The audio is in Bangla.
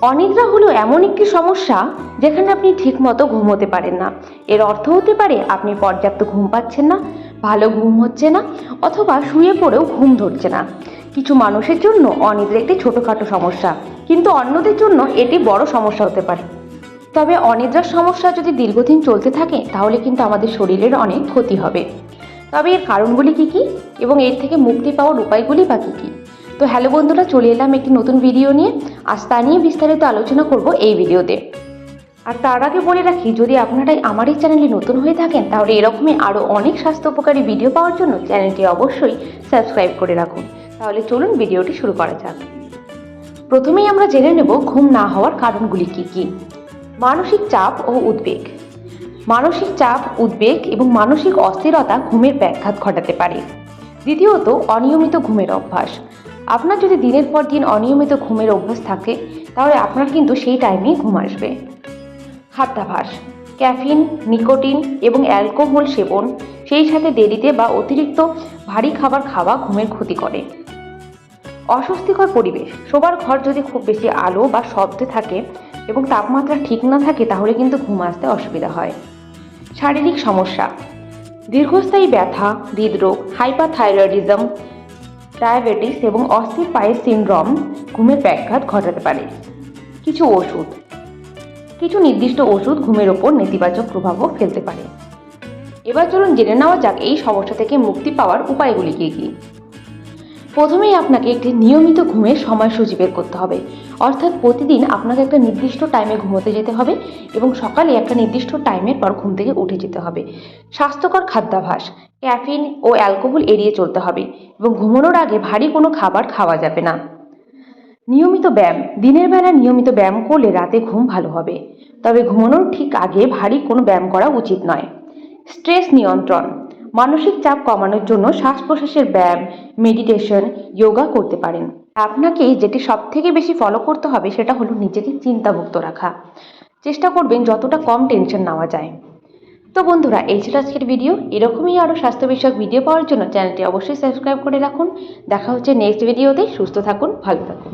অনিদ্রা হলো এমন একটি সমস্যা যেখানে আপনি ঠিকমতো ঘুমোতে পারেন না। এর অর্থ হতে পারে আপনি পর্যাপ্ত ঘুম পাচ্ছেন না, ভালো ঘুম হচ্ছে না, অথবা শুয়ে পড়েও ঘুম ধরছে না। কিছু মানুষের জন্য অনিদ্রা একটি ছোটোখাটো সমস্যা, কিন্তু অন্যদের জন্য এটি বড় সমস্যা হতে পারে। তবে অনিদ্রার সমস্যা যদি দীর্ঘদিন চলতে থাকে, তাহলে কিন্তু আমাদের শরীরের অনেক ক্ষতি হবে। তবে এর কারণগুলি কি কি? এবং এর থেকে মুক্তি পাওয়ার উপায়গুলি বা কী কী? তো হ্যালো বন্ধুরা, চলে এলাম একটি নতুন ভিডিও নিয়ে। আজ তা নিয়ে বিস্তারিত আলোচনা করব এই ভিডিওতে আর তার আগে বলে রাখি, যদি আপনারাই আমার এই চ্যানেলে নতুন হয়ে থাকেন, তাহলে এরকমই আরও অনেক স্বাস্থ্য উপকারী ভিডিও পাওয়ার জন্য চ্যানেলটি অবশ্যই সাবস্ক্রাইব করে রাখুন। তাহলে চলুন ভিডিওটি শুরু করা যাক। প্রথমেই আমরা জেনে নেব ঘুম না হওয়ার কারণগুলি কি কি। মানসিক চাপ ও উদ্বেগ। মানসিক চাপ, উদ্বেগ এবং মানসিক অস্থিরতা ঘুমের ব্যাঘাত ঘটাতে পারে। দ্বিতীয়ত, অনিয়মিত ঘুমের অভ্যাস। আপনার যদি দিনের পর দিন অনিয়মিত ঘুমের অভ্যাস থাকে, তাহলে আপনার কিন্তু সেই টাইমেই ঘুম আসবে। খাদ্যাভাস, ক্যাফিন, নিকোটিন এবং অ্যালকোহল সেবন, সেই সাথে দেরিতে বা অতিরিক্ত ভারী খাবার খাওয়া ঘুমের ক্ষতি করে। অস্বস্তিকর পরিবেশ, শোবার ঘর যদি খুব বেশি আলো বা শব্দে থাকে এবং তাপমাত্রা ঠিক না থাকে, তাহলে কিন্তু ঘুম আসতে অসুবিধা হয়। শারীরিক সমস্যা, দীর্ঘস্থায়ী ব্যথা, হৃদরোগ হাইপাথাইরয়েডিজম ডায়াবেটিস এবং অস্থির পায়ের সিনড্রোম, ঘুমের ব্যাঘাত ঘটাতে পারে। কিছু ওষুধ। কিছু নির্দিষ্ট ওষুধ ঘুমের ওপর নেতিবাচক প্রভাবও ফেলতে পারে। এবার চলুন জেনে নেওয়া যাক এই সমস্যা থেকে মুক্তি পাওয়ার উপায়গুলি কী কী। প্রথমেই আপনাকে একটি নিয়মিত ঘুমের সময়সূচি বের করতে হবে। অর্থাৎ প্রতিদিন আপনাকে একটা নির্দিষ্ট টাইমে ঘুমোতে যেতে হবে এবং সকালে একটা নির্দিষ্ট টাইমের পর ঘুম থেকে উঠে যেতে হবে। স্বাস্থ্যকর খাদ্যাভ্যাস। ক্যাফিন ও অ্যালকোহল এড়িয়ে চলতে হবে এবং ঘুমানোর আগে ভারী কোনো খাবার খাওয়া যাবে না। নিয়মিত ব্যায়াম। দিনের বেলা নিয়মিত ব্যায়াম করলে রাতে ঘুম ভালো হবে। তবে ঘুমানোর ঠিক আগে ভারী কোনো ব্যায়াম করা উচিত নয়। স্ট্রেস নিয়ন্ত্রণ। মানসিক চাপ কমানোর জন্য শ্বাস প্রশ্বাসের ব্যায়াম, মেডিটেশন যোগা করতে পারেন। আপনাকে যেটি সব থেকে বেশি ফলো করতে হবে সেটা হলো নিজেকে চিন্তামুক্ত রাখা। চেষ্টা করবেন যতটা কম টেনশন নেওয়া যায়। তো বন্ধুরা, এই ছিল আজকের ভিডিও এরকমই আরও স্বাস্থ্য বিষয়ক ভিডিও পাওয়ার জন্য চ্যানেলটি অবশ্যই সাবস্ক্রাইব করে রাখুন। দেখা হচ্ছে নেক্সট ভিডিওতে সুস্থ থাকুন, ভালো থাকুন।